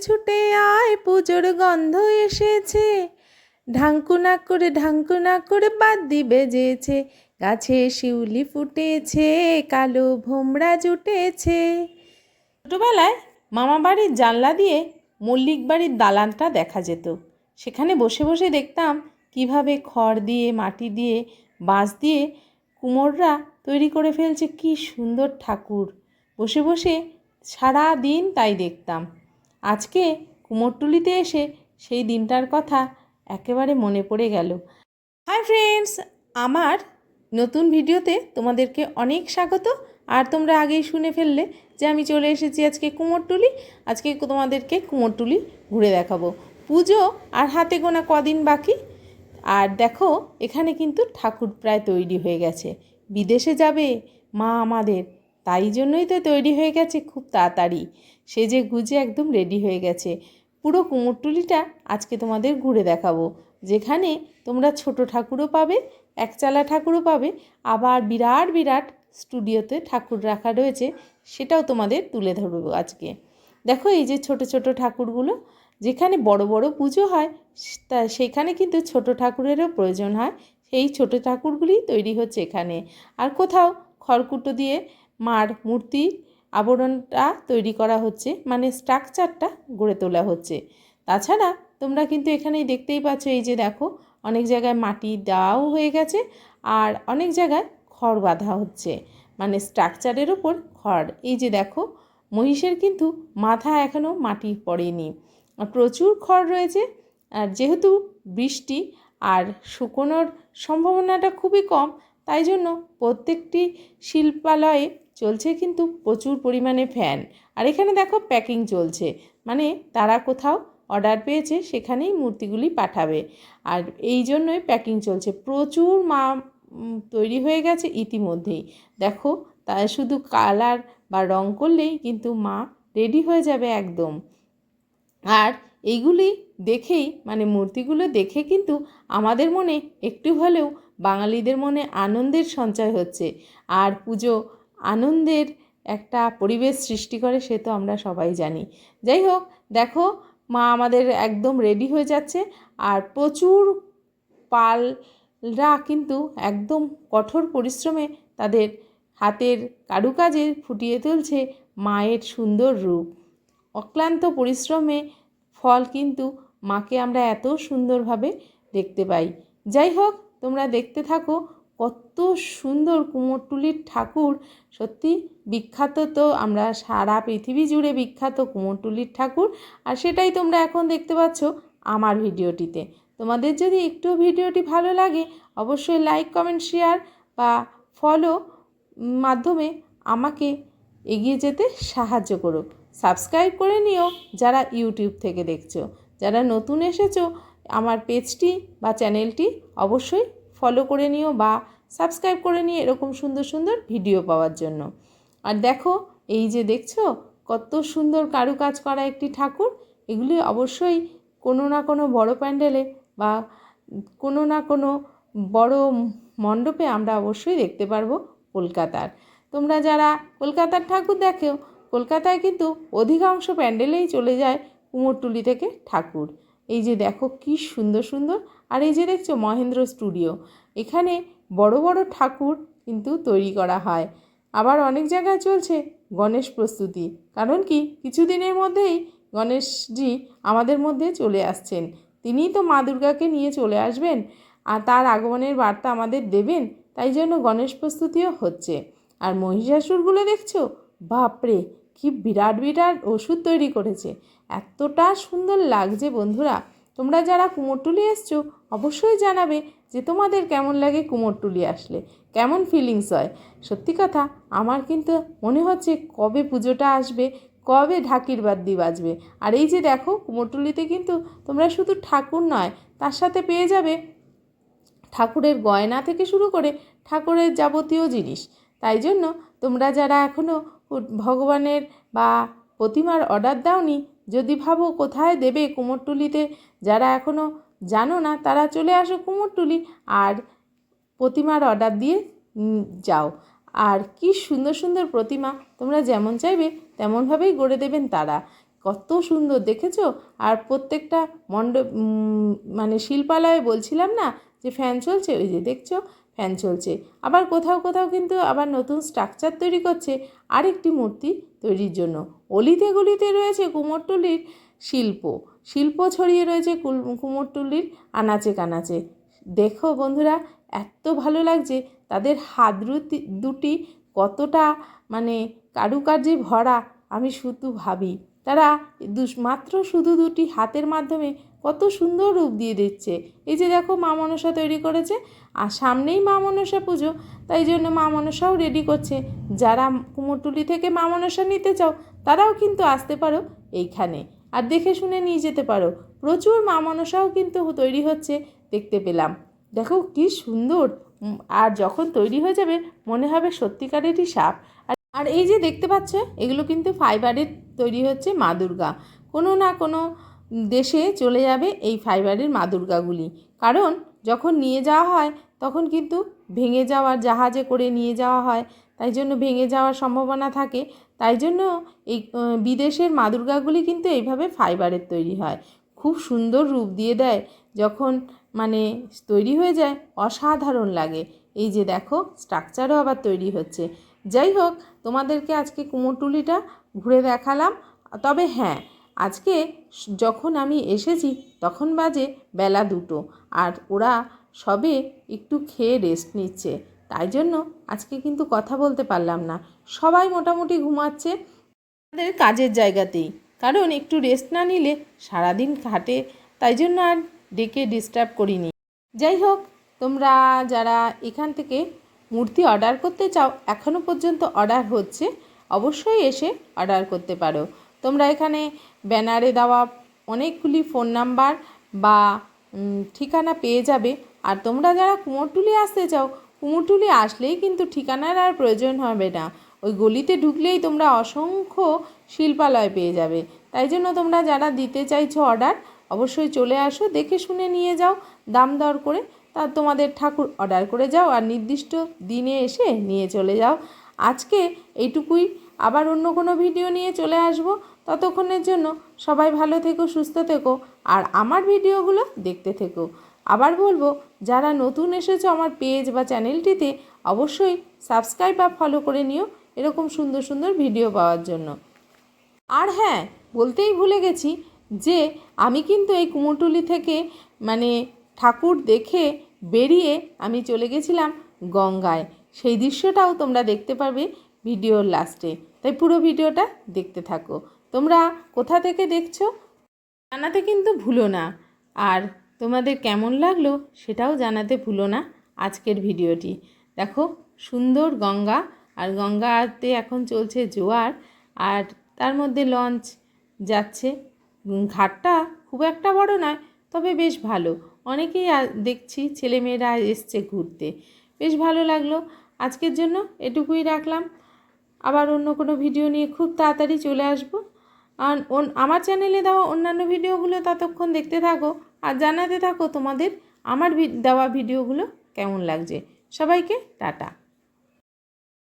ছুটে আয়, পুজোর গন্ধ এসেছে। ঢাঙ্কুনা করে ঢাঙ্কুনা করে বাদ্যি বেজেছে। গাছে শিউলি ফুটেছে, কালো ভোমরা জুটেছে। ছোটোবেলায় মামা বাড়ির জানলা দিয়ে মল্লিক বাড়ির দালানটা দেখা যেত। সেখানে বসে বসে দেখতাম কীভাবে খড় দিয়ে, মাটি দিয়ে, বাঁশ দিয়ে কুমোররা তৈরি করে ফেলছে। কি সুন্দর ঠাকুর। বসে বসে সারা দিন তাই দেখতাম। আজকে কুমোরটুলিতে এসে সেই দিনটার কথা একেবারে মনে পড়ে গেল। হাই ফ্রেন্ডস, আমার নতুন ভিডিওতে তোমাদেরকে অনেক স্বাগত। আর তোমরা আগেই শুনে ফেললে যে আমি চলে এসেছি আজকে কুমোরটুলি। আজকে তোমাদেরকে কুমোরটুলি ঘুরে দেখাবো। পুজো আর হাতে গোনা কদিন বাকি। আর দেখো, এখানে কিন্তু ঠাকুর প্রায় তৈরি হয়ে গেছে। বিদেশে যাবে মা আমাদের। তাই জন্যই তো তৈরি হয়ে গেছে খুব তাড়াতাড়ি। সেজে গুজে একদম রেডি হয়ে গেছে। পুরো কুমোরটুলিটা আজকে তোমাদের ঘুরে দেখাবো। যেখানে তোমরা ছোট ঠাকুরও পাবে, একচালা ঠাকুরও পাবে, আবার বিরাট বিরাট স্টুডিওতে ঠাকুর রাখা রয়েছে, সেটাও তোমাদের তুলে ধরবো আজকে। দেখো এই যে ছোট ছোট ঠাকুরগুলো, যেখানে বড় বড় পুজো হয়, তা সেখানে কিন্তু ছোট ঠাকুরেরও প্রয়োজন হয়। সেই ছোট ঠাকুরগুলি তৈরি হচ্ছে এখানে। আর কোথাও খড়কুটো দিয়ে মার মূর্তি আবরণটা তৈরি করা হচ্ছে মানে স্ট্রাকচারটা গড়ে তোলা হচ্ছে। তাছাড়া তোমরা কিন্তু এখানেই দেখতেই পাচ্ছ, এই যে দেখো, অনেক জায়গায় মাটি দেওয়াও হয়ে গেছে আর অনেক জায়গায় খড় বাঁধা হচ্ছে মানে স্ট্রাকচারের ওপর খড়। এই যে দেখো, মহিষের কিন্তু মাথা এখনও মাটি পড়েনি। প্রচুর খড় রয়েছে, আর যেহেতু বৃষ্টি আর শুকোনোর সম্ভাবনাটা খুবই কম তাই জন্য প্রত্যেকটি শিল্পালয়ে চলছে কিন্তু প্রচুর পরিমাণে ফ্যান আর এখানে দেখো প্যাকিং চলছে। মানে তারা কোথাও অর্ডার পেয়েছে, সেখানেই মূর্তিগুলি পাঠাবে। আর এই জন্যই প্যাকিং চলছে। প্রচুর মা তৈরি হয়ে গেছে ইতিমধ্যেই। দেখো, তা শুধু কালার বা রং করলেই কিন্তু মা রেডি হয়ে যাবে একদম। আর এইগুলি দেখেই মানে মূর্তিগুলো দেখে কিন্তু আমাদের মনে একটু হলেও বাঙালিদের মনে আনন্দের সঞ্চয় হচ্ছে। আর পুজো আনন্দের একটা পরিবেশ সৃষ্টি করে সে তো আমরা সবাই জানি। যাই হোক, দেখো, মা আমাদের একদম রেডি হয়ে যাচ্ছে। আর প্রচুর পালরা কিন্তু একদম কঠোর পরিশ্রমে তাদের হাতের কারুকাজে ফুটিয়ে তুলছে মায়ের সুন্দর রূপ। অক্লান্ত পরিশ্রমে ফল কিন্তু মাকে আমরা এত সুন্দরভাবে দেখতে পাই। যাই হোক তোমরা দেখতে থাকো কত সুন্দর কুমোরটুলির ঠাকুর। সত্যি বিখ্যাত তো আমরা সারা পৃথিবী জুড়ে বিখ্যাত কুমোরটুলির ঠাকুর। আর সেটাই তোমরা এখন দেখতে পাচ্ছ আমার ভিডিওটিতে। তোমাদের যদি একটু ভিডিওটি ভালো লাগে, অবশ্যই লাইক, কমেন্ট, শেয়ার বা ফলো মাধ্যমে আমাকে এগিয়ে যেতে সাহায্য করো। সাবস্ক্রাইব করে নিও যারা ইউটিউব থেকে দেখছ। যারা নতুন এসেছ আমার পেজটি বা চ্যানেলটি অবশ্যই ফলো করে নিও বা সাবস্ক্রাইব করে নিও এরকম সুন্দর সুন্দর ভিডিও পাওয়ার জন্য। আর দেখো, এই যে দেখছ, কত সুন্দর কারুকাজ করা একটি ঠাকুর, এগুলি অবশ্যই কোনো না কোনো বড় প্যান্ডেলে বা কোনো না কোনো বড় মণ্ডপে আমরা অবশ্যই দেখতে পারব কলকাতার। তোমরা যারা কলকাতার ঠাকুর দেখো কলকাতায় কিন্তু অধিকাংশ প্যান্ডেলেই চলে যায় কুমোরটুলি থেকে ঠাকুর। এই যে দেখো কি সুন্দর সুন্দর। আর এই যে দেখছ মহেন্দ্র স্টুডিও, এখানে বড় বড় ঠাকুর কিন্তু তৈরি করা হয়। আবার অনেক জায়গায় চলছে গণেশ প্রস্তুতি, কারণ কি কিছুদিনের মধ্যেই গণেশজি আমাদের মধ্যে চলে আসছেন। তিনিই তো মা দুর্গাকে নিয়ে চলে আসবেন আর তার আগমনের বার্তা আমাদের দেবেন, তাই জন্য গণেশ প্রস্তুতিও হচ্ছে। আর মহিষাসুরগুলো দেখছ? বাপরে! কি বিরাট বিরাট ওষুধ তৈরি করেছে। এতটা সুন্দর লাগছে বন্ধুরা। তোমরা যারা কুমোরটুলি এসছো, অবশ্যই জানাবে যে তোমাদের কেমন লাগে কুমোরটুলি আসলে। কেমন ফিলিংস হয়? সত্যি কথা, আমার কিন্তু মনে হচ্ছে কবে পুজোটা আসবে, কবে ঢাকির বাদ্যি বাজবে। আর এই যে দেখো কুমোরটুলিতে কিন্তু তোমরা শুধু ঠাকুর নয়, তার সাথে পেয়ে যাবে ঠাকুরের গয়না থেকে শুরু করে ঠাকুরের যাবতীয় জিনিস। তাই জন্য তোমরা যারা এখনও ভগবানের বা প্রতিমার অর্ডার দাওনি, যদি ভাবো কোথায় দেবে কুমোরটুলিতে, যারা এখনও জানো না তারা চলে আসো কুমোরটুলি আর প্রতিমার অর্ডার দিয়ে যাও। আর কি সুন্দর সুন্দর প্রতিমা, তোমরা যেমন চাইবে তেমনভাবেই গড়ে দেবেন তারা। কত সুন্দর, দেখেছ? আর প্রত্যেকটা মণ্ডপ মানে শিল্পালয়ে বলছিলাম না যে ফ্যান চলছে, ওই যে দেখছ? ফ্যান চলছে। আবার কোথাও কোথাও কিন্তু আবার নতুন স্ট্রাকচার তৈরি করছে আরেকটি মূর্তি তৈরির জন্য। অলিতে গলিতে রয়েছে কুমোরটুলির শিল্প। শিল্প ছড়িয়ে রয়েছে কুমোরটুলির আনাচে কানাচে। দেখো বন্ধুরা, এত ভালো লাগছে তাদের হাত দুটি- কতটা মানে কারুকার্যে ভরা, আমি শুধু ভাবি। তারা মাত্র শুধু দুটি হাতের মাধ্যমে কত সুন্দর রূপ দিয়ে দিচ্ছে। এই যে দেখো মা মনসা তৈরি করেছে, আর সামনেই মা মনসা পুজো, তাই জন্য মা মনসাও রেডি করছে। যারা কুমোরটুলি থেকে মা মনসা নিতে চাও, তারাও কিন্তু আসতে পারো এইখানে। আর দেখে শুনে নিয়ে যেতে পারো। প্রচুর মা মনসাও কিন্তু তৈরি হচ্ছে, দেখতে পেলাম। দেখো কি সুন্দর। আর যখন তৈরি হয়ে যাবে, মনে হবে সত্যিকারেরই সাপ। আর এই যে দেখতে পাচ্ছ, এগুলো কিন্তু ফাইবারের তৈরি হচ্ছে মা দুর্গা। কোনো না কোনো দেশে চলে যাবে এই ফাইবারের মা দুর্গাগুলি। কারণ যখন নিয়ে যাওয়া হয়, তখন কিন্তু ভেঙে যাওয়ার জাহাজে করে নিয়ে যাওয়া হয়। তাই জন্য ভেঙে যাওয়ার সম্ভাবনা থাকে। তাই জন্য এই বিদেশের মা দুর্গাগুলি কিন্তু এইভাবে ফাইবারের তৈরি হয়। খুব সুন্দর রূপ দিয়ে দেয়। যখন মানে তৈরি হয়ে যায়, অসাধারণ লাগে। এই যে দেখো, স্ট্রাকচারও আবার তৈরি হচ্ছে। যাই হোক, তোমাদেরকে আজকে কুমোরটুলিটা ঘুরে দেখালাম। তবে হ্যাঁ আজকে যখন আমি এসেছি, তখন বাজে বেলা দুটো আর ওরা সবে একটু খেয়ে রেস্ট নিচ্ছে। তাই জন্য আজকে কিন্তু কথা বলতে পারলাম না। সবাই মোটামুটি ঘুমাচ্ছে আমাদের কাজের জায়গাতেই। কারণ একটু রেস্ট না নিলে সারাদিন কাটে তাই জন্য আর ডেকে ডিস্টার্ব করিনি। যাই হোক, তোমরা যারা এখান থেকে মূর্তি অর্ডার করতে চাও এখনও পর্যন্ত অর্ডার হচ্ছে। অবশ্যই এসে অর্ডার করতে পারো। তোমরা এখানে ব্যানারে দেওয়া অনেকগুলি ফোন নাম্বার বা ঠিকানা পেয়ে যাবে। আর তোমরা যারা কুমোরটুলি আসতে চাও, কুমোরটুলি আসলেই কিন্তু ঠিকানার আর প্রয়োজন হবে না। ওই গলিতে ঢুকলেই তোমরা অসংখ্য শিল্পালয় পেয়ে যাবে। তাই জন্য তোমরা যারা দিতে চাইছো অর্ডার, অবশ্যই চলে আসো, দেখে শুনে নিয়ে যাও, দাম দর করে। তা তোমাদের ঠাকুর অর্ডার করে যাও আর নির্দিষ্ট দিনে এসে নিয়ে চলে যাও। আজকে এইটুকুই। আবার অন্য কোনো ভিডিও নিয়ে চলে আসব। ততক্ষণের জন্য সবাই ভালো থেকো, সুস্থ থেকো আর আমার ভিডিওগুলো দেখতে থেকো। আবার বলব, যারা নতুন এসেছ আমার পেজ বা চ্যানেলটিতে, অবশ্যই সাবস্ক্রাইব বা ফলো করে নিও এরকম সুন্দর সুন্দর ভিডিও পাওয়ার জন্য। আর হ্যাঁ বলতেই ভুলে গেছি যে আমি কিন্তু এই কুমোরটুলি থেকে মানে ঠাকুর দেখে বেরিয়ে আমি চলে গেছিলাম গঙ্গায়। সেই দৃশ্যটাও তোমরা দেখতে পাবে ভিডিওর লাস্টে তাই পুরো ভিডিওটা দেখতে থাকো। তোমরা কোথা থেকে দেখছ? জানাতে কিন্তু ভুলো না। আর তোমাদের কেমন লাগল সেটাও জানাতে ভুলো না আজকের ভিডিওটি। দেখো, সুন্দর গঙ্গা, আর গঙ্গাতে এখন চলছে জোয়ার, আর তার মধ্যে লঞ্চ যাচ্ছে। ঘাটটা খুব একটা বড় নয়, তবে বেশ ভালো। অনেকেই দেখছি ছেলেমেয়েরা এসছে ঘুরতে। বেশ ভালো লাগল। আজকের জন্য এটুকুই রাখলাম। আবার অন্য কোনো ভিডিও নিয়ে খুব তাড়াতাড়ি চলে আসব। আর আমার চ্যানেলে দেওয়া অন্যান্য ভিডিওগুলো ততক্ষণ দেখতে থাকো আর জানাতে থাকো তোমাদের আমার দেওয়া ভিডিওগুলো কেমন লাগছে। সবাইকে টাটা।